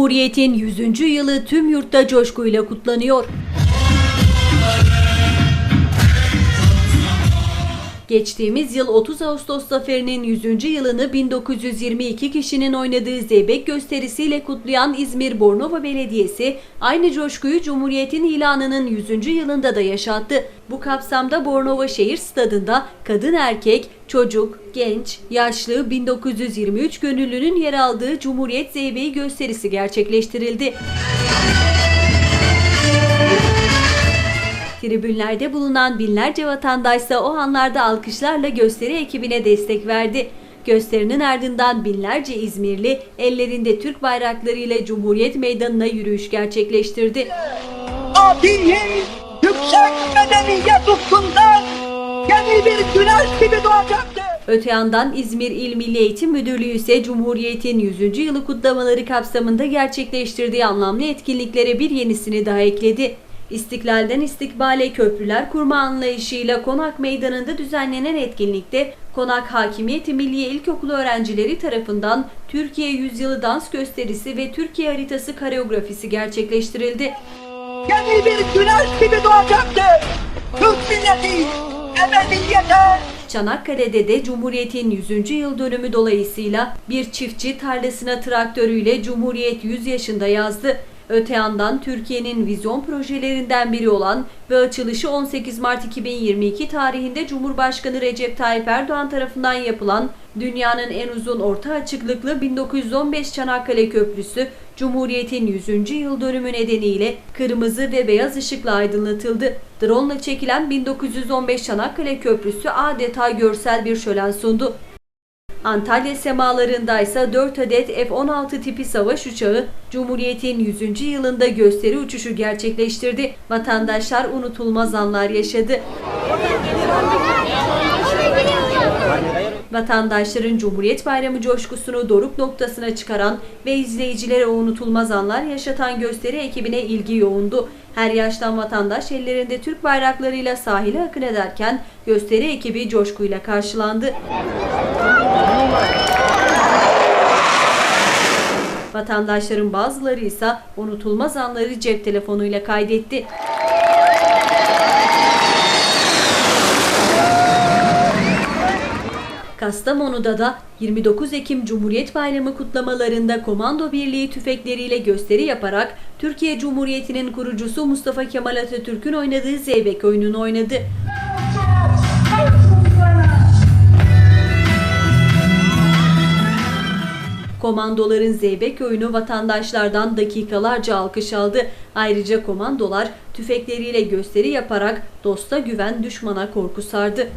Cumhuriyet'in 100. yılı tüm yurtta coşkuyla kutlanıyor. Geçtiğimiz yıl 30 Ağustos Zaferi'nin 100. yılını 1922 kişinin oynadığı zeybek gösterisiyle kutlayan İzmir Bornova Belediyesi aynı coşkuyu Cumhuriyet'in ilanının 100. yılında da yaşattı. Bu kapsamda Bornova Şehir Stadı'nda kadın erkek, çocuk, genç, yaşlı 1923 gönüllünün yer aldığı Cumhuriyet Zeybeği gösterisi gerçekleştirildi. Tribünlerde bulunan binlerce vatandaşsa o anlarda alkışlarla gösteri ekibine destek verdi. Gösterinin ardından binlerce İzmirli ellerinde Türk bayraklarıyla Cumhuriyet Meydanı'na yürüyüş gerçekleştirdi. Atiyin yüksek medeniyet ufkundan yeni bir güneş gibi doğacaktır. Öte yandan İzmir İl Milli Eğitim Müdürlüğü ise Cumhuriyet'in 100. yılı kutlamaları kapsamında gerçekleştirdiği anlamlı etkinliklere bir yenisini daha ekledi. İstiklalden istikbale köprüler kurma anlayışıyla Konak Meydanı'nda düzenlenen etkinlikte Konak Hakimiyeti Milliye İlkokulu öğrencileri tarafından Türkiye Yüzyılı dans gösterisi ve Türkiye haritası koreografisi gerçekleştirildi. Yeni bir güneş gibi doğacaktır. Türk milleti ebediyete Çanakkale'de de Cumhuriyet'in 100. yıl dönümü dolayısıyla bir çiftçi tarlasına traktörüyle Cumhuriyet 100 yaşında yazdı. Öte yandan Türkiye'nin vizyon projelerinden biri olan ve açılışı 18 Mart 2022 tarihinde Cumhurbaşkanı Recep Tayyip Erdoğan tarafından yapılan dünyanın en uzun orta açıklıklı 1915 Çanakkale Köprüsü Cumhuriyet'in 100. yıl dönümü nedeniyle kırmızı ve beyaz ışıkla aydınlatıldı. Drone ile çekilen 1915 Çanakkale Köprüsü adeta görsel bir şölen sundu. Antalya semalarında ise 4 adet F-16 tipi savaş uçağı Cumhuriyet'in 100. yılında gösteri uçuşu gerçekleştirdi. Vatandaşlar unutulmaz anlar yaşadı. Vatandaşların Cumhuriyet Bayramı coşkusunu doruk noktasına çıkaran ve izleyicilere o unutulmaz anlar yaşatan gösteri ekibine ilgi yoğundu. Her yaştan vatandaş ellerinde Türk bayraklarıyla sahile akın ederken gösteri ekibi coşkuyla karşılandı. Vatandaşların bazıları ise unutulmaz anları cep telefonuyla kaydetti. Kastamonu'da da 29 Ekim Cumhuriyet Bayramı kutlamalarında komando birliği tüfekleriyle gösteri yaparak Türkiye Cumhuriyeti'nin kurucusu Mustafa Kemal Atatürk'ün oynadığı Zeybek oyununu oynadı. Komandoların Zeybek oyunu vatandaşlardan dakikalarca alkış aldı. Ayrıca komandolar tüfekleriyle gösteri yaparak dosta güven düşmana korku sardı.